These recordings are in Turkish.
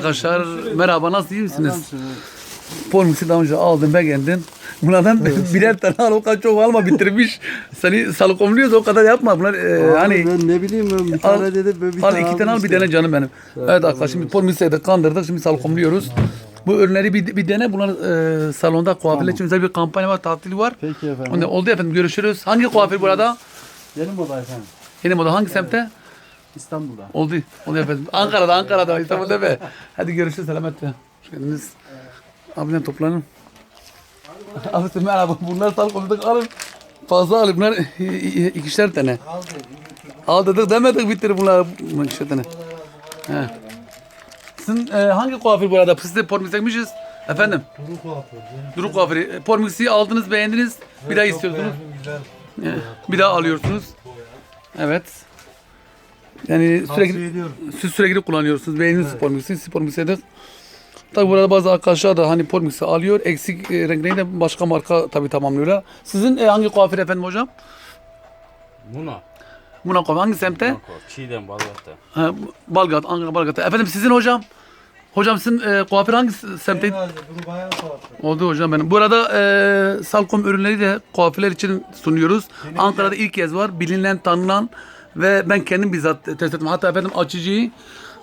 Arkadaşlar merhaba nasıl iyi misiniz? Polmusi daha önce aldım beğendin. Bunlardan birer tane al o kadar çok alma bitirmiş. Seni salıkomluyoruz o kadar yapma. Bunlar e, hani ben ne bileyim ben bir al, tane dedim ben bir al tane iki tane al bir tane canım benim. Evet arkadaşlar şimdi polmusi'yi de kandırdık şimdi salıkomluyoruz. Bu ürünleri bir, bir dene. Bunlar e, salonda kuaförler için özel bir kampanya var, tatil var. Peki efendim. Onda oldu efendim görüşürüz. Hangi kuaför burada? Yeni moda efendim. Yeni moda hangi semtte? İstanbul'da. Oldu. Oldu efendim. Ankara'da, Ankara'da. İstanbul'da be. Hadi görüşürüz. Selametle. Hoş geldiniz. Abiler toplanın. Abi merhaba. Bunlar sağlık komisinde alın. Fazla alın. Bunlar ikişer tane. Al dedik demedik bitir bunlar. Bunlar ikişer tane. He. Sizin e, hangi kuaför bu arada? Siz de pormixekmişiz. Efendim? Duru kuaför. Duru kuaförü. E, Pormix'i aldınız beğendiniz. Bir daha istiyorsunuz. Bir daha alıyorsunuz. Evet. Yani sürekli ediyorum. siz sürekli kullanıyorsunuz. Beğendiniz spor mix'i, spor mix'edir. Tabi burada bazı arkadaşlar da hani spor mix'i alıyor. Eksik e, renkleri de başka marka tabi tamamlıyorlar. Sizin e, hangi kuaför efendim hocam? Muna. Buna kuaför hangi semtte? Çiğdem Balgat'ta. Ha, Balgat, Ankara Balgat'ta. Efendim sizin hocam? Hocam sizin e, kuaför hangi semtte? Duru bayan kuaför. Oldu hocam benim. Bu arada e, Salcom ürünleri de kuaförler için sunuyoruz. Ankara'da ilk kez var. Bilinen, tanınan ve ben kendim bizzat test ettim. Hatta efendim açıcıyı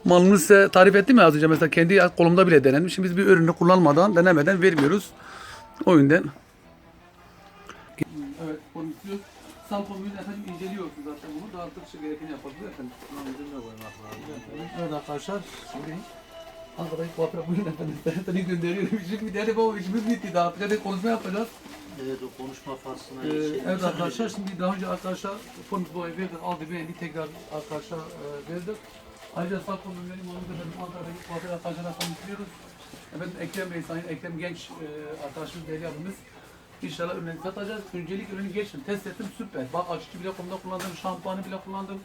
malını size tarif ettim ya az önce. Mesela kendi kolumda bile denedim. Şimdi biz bir ürünü kullanmadan, denemeden vermiyoruz. O yüzden. Evet, konuşuyoruz. Salcom ürünü efendim inceliyorsunuz zaten bunu. Dağıttıkça gerekeni yapabilir efendim. Evet arkadaşlar, şimdi Ankara'yı kuaföre buyurun efendim. Ben gönderiyorum. Şimdi bir de bu işimiz bitti. Daha artık konuşma yapacağız. Evet o konuşma faslına Ee, geçelim. evet arkadaşlar şimdi daha önce arkadaşlar Fondus Boya'yı verdik. Aldı beğendi tekrar arkadaşlar e, verdik. Ayrıca sağ kolum benim Mahmut efendim Ankara'daki kuaför arkadaşlarla tanıştırıyoruz. Efendim Ekrem Bey, Sayın Ekrem Genç e, arkadaşımız, değerli abimiz. İnşallah ürünleri satacağız. Öncelik ürünü geçtim. Test ettim süper. Bak açıcı bile kumda kullandım. Şampuanı bile kullandım.